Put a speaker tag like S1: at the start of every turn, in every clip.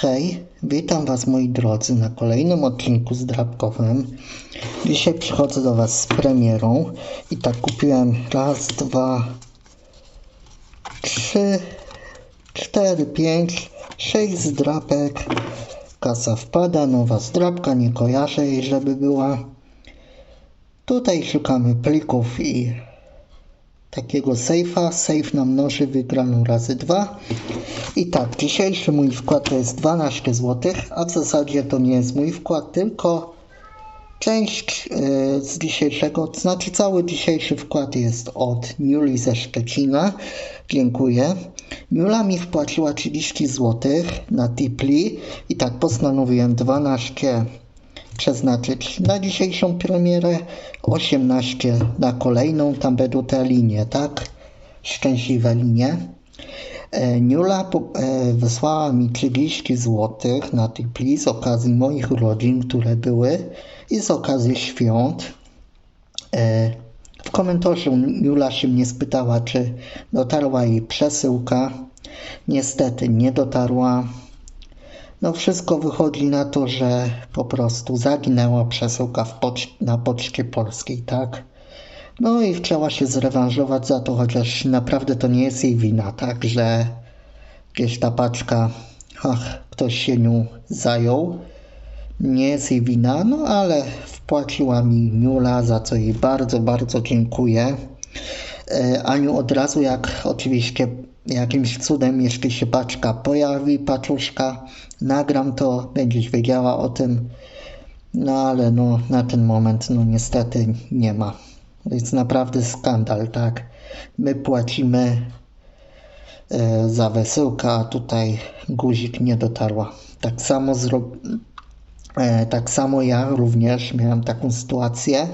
S1: Hej, witam Was moi drodzy na kolejnym odcinku zdrabkowym. Dzisiaj przychodzę do Was z premierą i tak kupiłem raz, dwa, trzy, cztery, pięć, sześć zdrapek. Kasa wpada, nowa zdrabka, nie kojarzę jej, żeby była. Tutaj szukamy plików i takiego sejfa. Sejf nam mnoży wygraną razy dwa. I tak, dzisiejszy mój wkład to jest 12 zł, a w zasadzie to nie jest mój wkład, tylko część e, z dzisiejszego, znaczy cały dzisiejszy wkład jest od Niuli ze Szczecina. Dziękuję. Niula mi wpłaciła 30 zł na Tipli i tak postanowiłem 12 przeznaczyć na dzisiejszą premierę, 18 na kolejną, tam będą te linie, tak? Szczęśliwe linie. E, Niula e, wysłała mi 30 zł na Tipli z okazji moich urodzin, które były i z okazji świąt. E, W komentarzu Niula się mnie spytała, czy dotarła jej przesyłka. Niestety nie dotarła. No wszystko wychodzi na to, że po prostu zaginęła przesyłka w pocz- na poczcie polskiej, tak? No i chciała się zrewanżować za to, chociaż naprawdę to nie jest jej wina, tak? Że gdzieś ta paczka, ach, ktoś się nią zajął. Nie jest jej wina, no ale wpłaciła mi Niula, za co jej bardzo, bardzo dziękuję. E, Aniu, od razu jak oczywiście jakimś cudem jeszcze się paczka pojawi, paczuszka, nagram to, będziesz wiedziała o tym. No ale no na ten moment no niestety nie ma. To jest naprawdę skandal, tak? My płacimy e, za wysyłkę, a tutaj guzik nie dotarła. Tak samo zro... e, tak samo ja również miałem taką sytuację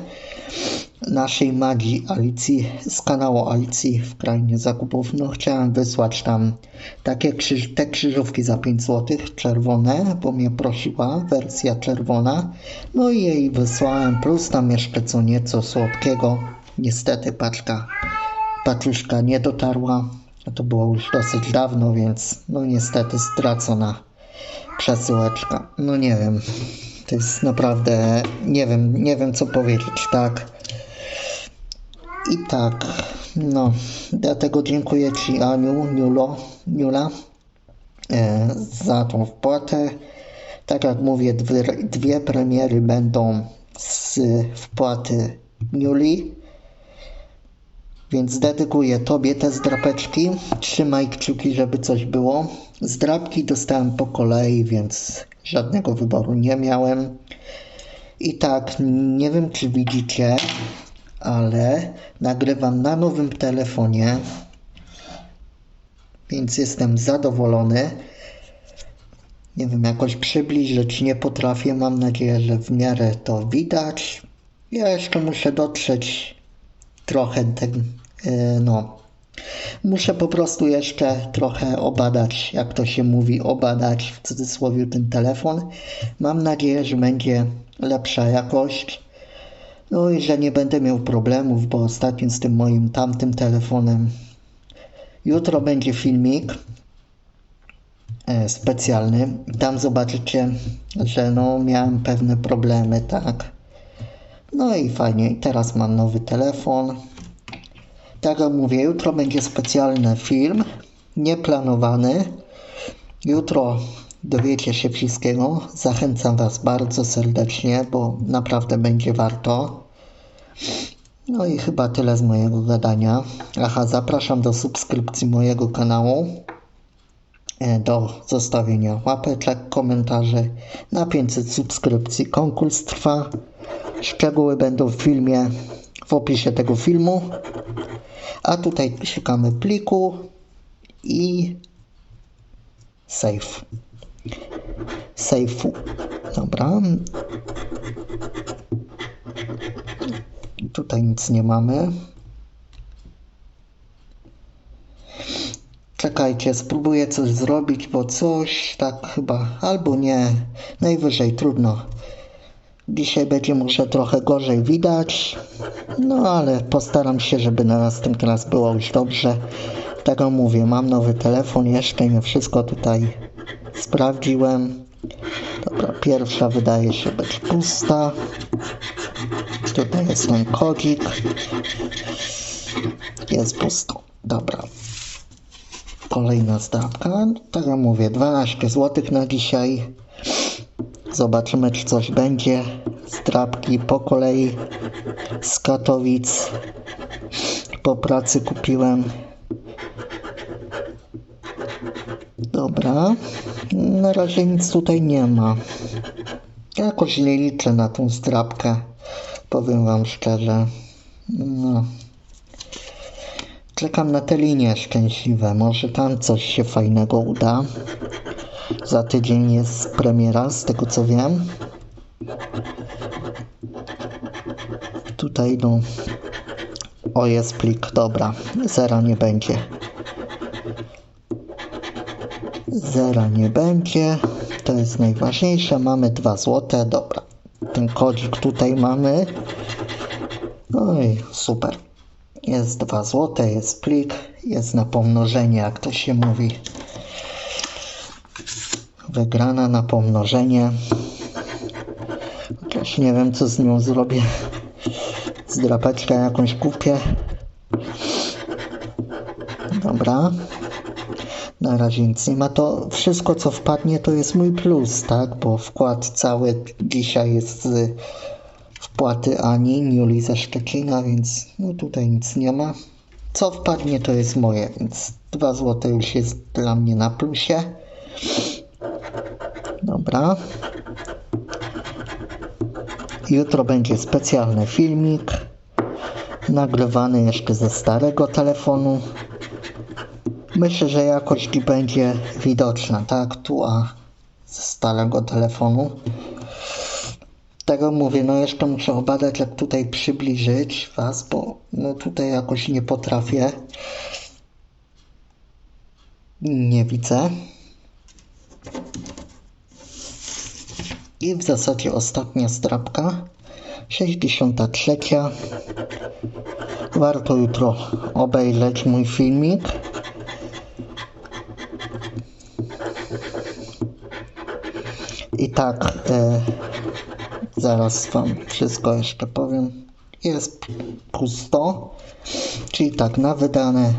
S1: naszej Madzi Alicji z kanału Alicji w krainie zakupów. No chciałem wysłać tam takie krzyż, te krzyżówki za 5 zł, czerwone, bo mnie prosiła, wersja czerwona. No i jej wysłałem, plus tam jeszcze co nieco słodkiego. Niestety paczka, paczuszka nie dotarła. To było już dosyć dawno, więc no niestety stracona przesyłeczka. No nie wiem. To jest naprawdę, nie wiem, nie wiem co powiedzieć, tak. I tak, no, dlatego dziękuję Ci Aniu, Niulo, Niula e, za tą wpłatę. Tak jak mówię, dwie, dwie premiery będą z wpłaty Niuli. Więc dedykuję Tobie te zdrapeczki. Trzymaj kciuki, żeby coś było. Zdrapki dostałem po kolei, więc żadnego wyboru nie miałem. I tak, nie wiem czy widzicie, ale nagrywam na nowym telefonie, więc jestem zadowolony. Nie wiem, jakoś przybliżyć nie potrafię. Mam nadzieję, że w miarę to widać. Ja jeszcze muszę dotrzeć trochę e, no. Muszę po prostu jeszcze trochę obadać, jak to się mówi, obadać w cudzysłowie ten telefon. Mam nadzieję, że będzie lepsza jakość. No i że nie będę miał problemów, bo ostatnio z tym moim tamtym telefonem. Jutro będzie filmik e, specjalny. Tam zobaczycie, że no miałem pewne problemy, tak. No i fajnie, teraz mam nowy telefon. Tak jak mówię, jutro będzie specjalny film, nieplanowany. Jutro dowiecie się wszystkiego. Zachęcam Was bardzo serdecznie, bo naprawdę będzie warto. No i chyba tyle z mojego gadania. Aha, zapraszam do subskrypcji mojego kanału, e, do zostawienia łapeczek, komentarzy. Na 500 subskrypcji konkurs trwa. Szczegóły będą w filmie, w opisie tego filmu. A tutaj szukamy pliku i save. Safe'u. Dobra. Tutaj nic nie mamy. Czekajcie, spróbuję coś zrobić, bo coś tak chyba, albo nie, najwyżej trudno. Dzisiaj będzie może trochę gorzej widać, no ale postaram się, żeby na następny raz było już dobrze. Tak jak mówię, mam nowy telefon, jeszcze nie wszystko tutaj Sprawdziłem. Dobra, pierwsza wydaje się być pusta. Tutaj jest ten kodzik. Jest pusto. Dobra. Kolejna zdrabka. Tak jak mówię, 12 zł na dzisiaj. Zobaczymy, czy coś będzie. Zdrabki po kolei z Katowic. Po pracy kupiłem. Dobra. Na razie nic tutaj nie ma. Jakoś nie liczę na tą zdrabkę. Powiem wam szczerze. No. Czekam na te linie szczęśliwe. Może tam coś się fajnego uda. Za tydzień jest premiera, z tego co wiem. Tutaj no. O jest plik, dobra. Zera nie będzie. Zera nie będzie. To jest najważniejsze. Mamy 2 złote. Dobra. Ten kodzik tutaj mamy. Oj, super. Jest 2 złote, jest plik, jest na pomnożenie, jak to się mówi. Wygrana na pomnożenie. Chociaż nie wiem, co z nią zrobię. Zdrapeczkę jakąś kupię. Dobra. Na razie nic nie ma. To wszystko, co wpadnie, to jest mój plus, tak? Bo wkład cały dzisiaj jest z wpłaty Ani, Juli ze Szczecina, więc no tutaj nic nie ma. Co wpadnie, to jest moje, więc 2 złote już jest dla mnie na plusie. Dobra. Jutro będzie specjalny filmik. Nagrywany jeszcze ze starego telefonu. Myślę, że jakość będzie widoczna, tak? Tu, a ze starego telefonu. Tego mówię, no jeszcze muszę obadać, jak tutaj przybliżyć Was, bo no tutaj jakoś nie potrafię. Nie widzę. I w zasadzie ostatnia strapka. 63. Warto jutro obejrzeć mój filmik. I tak, e, zaraz Wam wszystko jeszcze powiem. Jest pusto, czyli tak, na wydane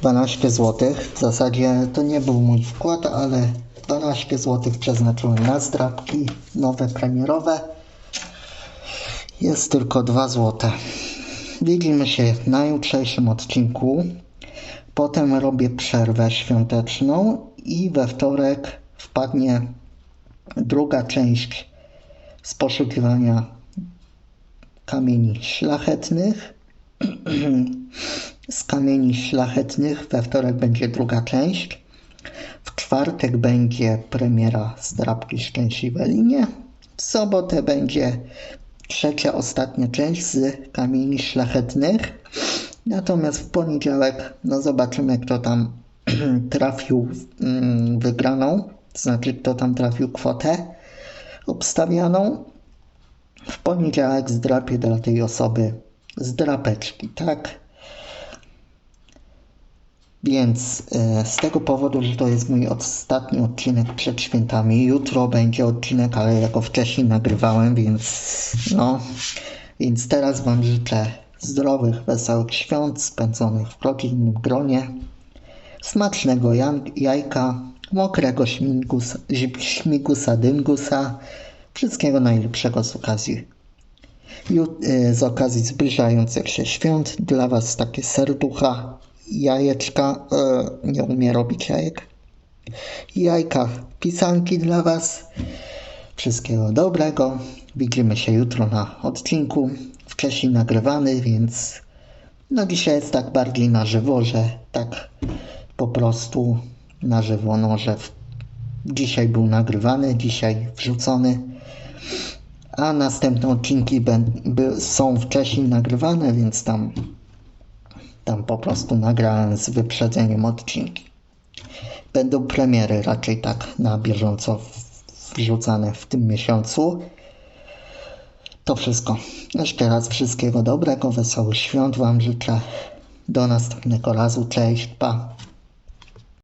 S1: 12 zł. W zasadzie to nie był mój wkład, ale 12 zł przeznaczyłem na zdrabki nowe, premierowe. Jest tylko 2 zł. Widzimy się na jutrzejszym odcinku. Potem robię przerwę świąteczną i we wtorek wpadnie druga część z poszukiwania kamieni szlachetnych. z kamieni szlachetnych we wtorek będzie druga część. W czwartek będzie premiera zdrabki Szczęśliwe Linie. W sobotę będzie trzecia, ostatnia część z kamieni szlachetnych. Natomiast w poniedziałek, no zobaczymy, kto tam trafił mm, wygraną, to znaczy kto tam trafił kwotę obstawianą. W poniedziałek zdrapię dla tej osoby zdrapeczki, tak? Więc e, z tego powodu, że to jest mój ostatni odcinek przed świętami, jutro będzie odcinek, ale ja go wcześniej nagrywałem, więc no, więc teraz Wam życzę zdrowych, wesołych świąt spędzonych w rodzinnym gronie, smacznego jajka, mokrego śmigusa, śmigusa dyngusa, wszystkiego najlepszego z okazji e, z okazji zbliżających się świąt. Dla Was takie serducha, jajeczka, e, nie umiem robić jajek, jajka, pisanki dla Was. Wszystkiego dobrego. Widzimy się jutro na odcinku. Wcześniej nagrywany, więc no dzisiaj jest tak bardziej na żywo, że tak po prostu na żywo, no że w... dzisiaj był nagrywany, dzisiaj wrzucony a następne odcinki są wcześniej nagrywane, więc tam, tam po prostu nagrałem z wyprzedzeniem odcinki. Będą premiery raczej tak na bieżąco wrzucane w tym miesiącu. To wszystko. Jeszcze raz wszystkiego dobrego, wesołych świąt Wam życzę. Do następnego razu. Cześć, pa.